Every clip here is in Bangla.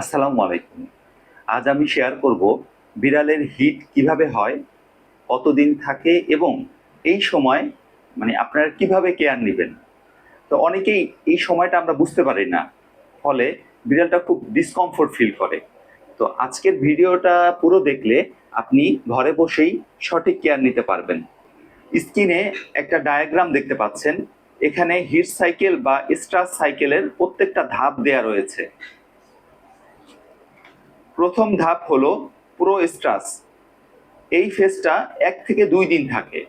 আসসালামু আলাইকুম। আজ আমি শেয়ার করব বিড়ালের হিট কীভাবে হয়, কতদিন থাকে এবং এই সময় মানে আপনারা কীভাবে কেয়ার নেবেন। তো অনেকেই এই সময়টা আমরা বুঝতে পারি না, ফলে বিড়ালটা খুব ডিসকমফোর্ট ফিল করে। তো আজকের ভিডিওটা পুরো দেখলে আপনি ঘরে বসেই সঠিক কেয়ার নিতে পারবেন। স্ক্রিনে একটা ডায়াগ্রাম দেখতে পাচ্ছেন, এখানে হিট সাইকেল বা স্ট্রাস সাইকেলের প্রত্যেকটা ধাপ দেয়া রয়েছে। প্রথম ধাপ হলো প্রো স্ট্রাস এই ফেজটা এক থেকে দুই দিন থাকে।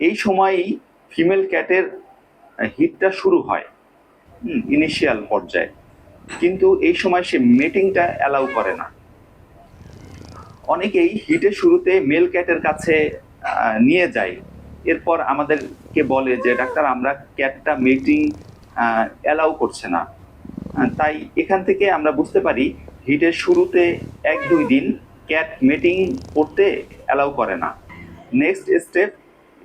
এই সময়ই ফিমেল ক্যাটের হিটটা শুরু হয় ইনিশিয়াল পর্যায়ে। কিন্তু এই সময় সে মেটিংটা অ্যালাউ করে না। অনেকেই হিটের শুরুতে মেল ক্যাটের কাছে নিয়ে যায়। এরপর আমাদেরকে বলে যে, ডাক্তার, আমরা ক্যাটটা মেটিং অ্যালাউ করছে না। তাই এখান থেকে আমরা বুঝতে পারি হিটের শুরুতে এক দুই দিন ক্যাট মেটিং করতে অ্যালাউ করে না। Next step,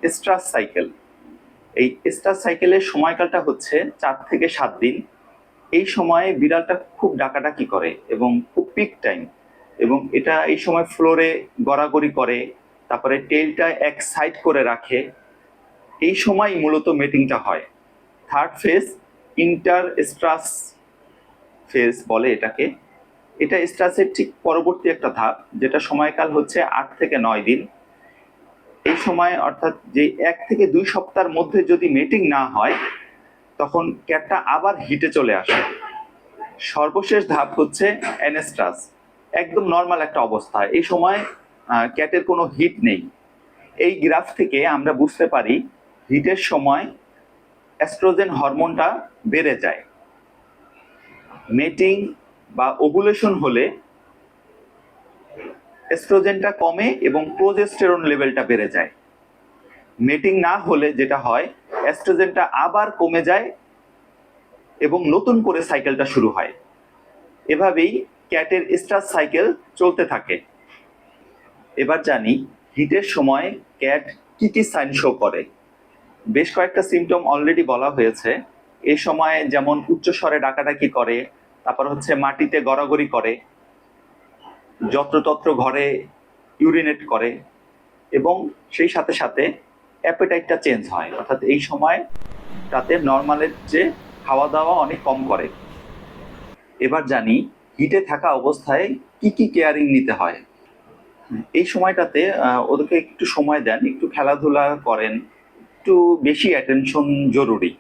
estrus cycle. এই স্ট্রাস সাইকেলের সময়কালটা হচ্ছে চার থেকে সাত দিন। এই সময়ে বিড়ালটা খুব ডাকাডাকি করে এবং খুব পিক টাইম এবং এটা এই সময় ফ্লোরে গড়াগড়ি করে, তারপরে টেলটা এক সাইড করে রাখে। এই সময় মূলত মিটিংটা হয়। Third phase inter estrus phase বলে এটাকে। এটা স্ট্রাসের ঠিক পরবর্তী একটা ধাপ, যেটা সময়কাল হচ্ছে আট থেকে নয় দিন। এই সময় অর্থাৎ যে এক থেকে দুই সপ্তাহের মধ্যে যদি মিটিং না হয়, তখন ক্যাটটা আবার হিটে চলে আসে। সর্বশেষ ধাপ হচ্ছে অ্যানেস্ট্রাস একদম নর্মাল একটা অবস্থা। এই সময় ক্যাটের কোনো হিট নেই। এই গ্রাফ থেকে আমরা বুঝতে পারি হিটের সময় অ্যাস্ট্রোজেন হরমোনটা বেড়ে যায়। মেটিং বা ওভুলেশন হলে এস্ট্রোজেনটা কমে এবং প্রোজেস্টেরন লেভেলটা বেড়ে যায়। মেটিং না হলে যেটা হয় এস্ট্রোজেনটা আবার কমে যায় এবং নতুন করে সাইকেলটা শুরু হয়। এভাবেই ক্যাটের স্টার সাইকেল চলতে থাকে। এবার জানি হিটের সময় ক্যাট কি কি সাইন শো করে? বেশ কয়েকটা সিমটম অলরেডি বলা হয়েছে। এ সময় যেমন উচ্চস্বরে ডাকাডাকি করে তারপর হচ্ছে মাটিতে গড়াগড়ি করে, যত্রতত্র ঘরে ইউরিনেট করে এবং সেই সাথে সাথে অ্যাপেটাইটটা চেঞ্জ হয়। অর্থাৎ এই সময় তাতে নর্মালের চেয়ে খাওয়া দাওয়া অনেক কম করে। এবার জানি হিটে থাকা অবস্থায় কি কি কেয়ারিং নিতে হয়? এই সময়টাতে ওদেরকে একটু সময় দেন, একটু খেলাধুলা করেন, একটু বেশি অ্যাটেনশন জরুরি।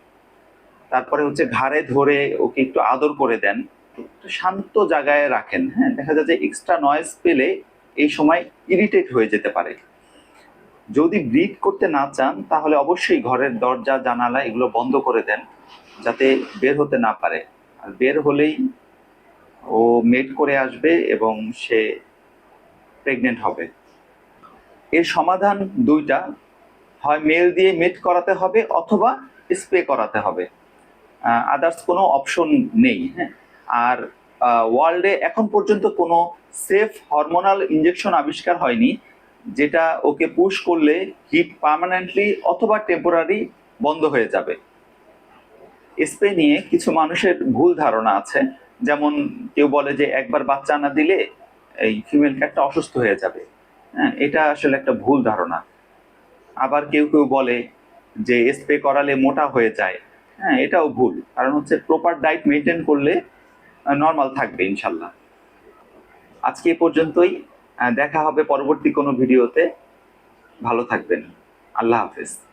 তারপরে হচ্ছে ঘাড়ে ধরে ওকে একটু আদর করে দেন। একটু শান্ত জায়গায় রাখেন হ্যাঁ? দেখা যায় যে এক্সট্রা নয়েজ পেলে এই সময় ইরিটেট হয়ে যেতে পারে। যদি ব্রিড করতে না চান, তাহলে অবশ্যই ঘরের দরজা, জানালা এগুলো বন্ধ করে দেন, যাতে বের হতে না পারে। আর বের হলেই ও মেট করে আসবে এবং সে প্রেগনেন্ট হবে। এর সমাধান দুইটা, হয় মেল দিয়ে মেট করাতে হবে অথবা স্প্রে করাতে হবে। আদার্স কোনো অপশন নেই হ্যাঁ? আর ওয়ার্ল্ডে এখন পর্যন্ত কোনো সেফ হরমোনাল ইঞ্জেকশন আবিষ্কার হয়নি, যেটা ওকে পুশ করলে হিট পার্মানেন্টলি অথবা টেম্পোরারি বন্ধ হয়ে যাবে। স্প্রে নিয়ে কিছু মানুষের ভুল ধারণা আছে, যেমন কেউ বলে যে একবার বাচ্চা না দিলে এই ফিমেল ক্যাটটা অসুস্থ হয়ে যাবে। হ্যাঁ এটা আসলে একটা ভুল ধারণা। আবার কেউ কেউ বলে যে স্প্রে করালে মোটা হয়ে যায়। হ্যাঁ এটাও ভুল। কারণ হচ্ছে প্রপার ডায়েট মেনটেন করলে নর্মাল থাকবে, ইনশাল্লাহ। আজকে এ পর্যন্তই। দেখা হবে পরবর্তী কোনো ভিডিওতে। ভালো থাকবেন। আল্লাহ হাফেজ।